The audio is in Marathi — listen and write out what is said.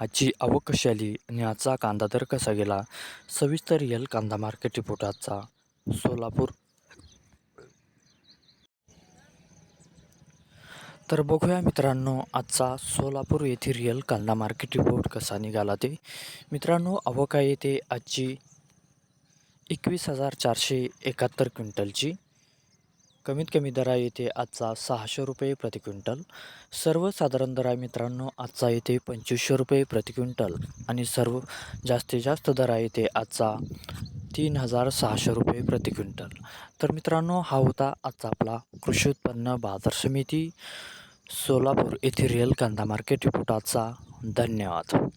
आजची आवक कशी आली आणि आजचा कांदा दर कसा गेला? सविस्तर रिअल कांदा मार्केट रिपोर्ट आजचा. सोलापूर. तर बघूया मित्रांनो आजचा सोलापूर येथे रिअल कांदा मार्केट रिपोर्ट कसा निघाला ते. मित्रांनो आवक आहे ते आजची एकवीस हजार चारशे एकाहत्तर क्विंटलची. कमीत कमी दर आहे येथे आजचा सहाशे रुपये प्रति क्विंटल. सर्वसाधारण दर आहे मित्रांनो आजचा येथे पंचवीसशे रुपये प्रति क्विंटल. आणि सर्व जास्तीत जास्त दर आहे येथे आजचा तीन हजार सहाशे रुपये प्रति क्विंटल. तर मित्रांनो हा होता आजचा आपला कृषी उत्पन्न बाजार समिती सोलापूर येथे रिअल कांदा मार्केट रिपोर्ट आजचा. धन्यवाद.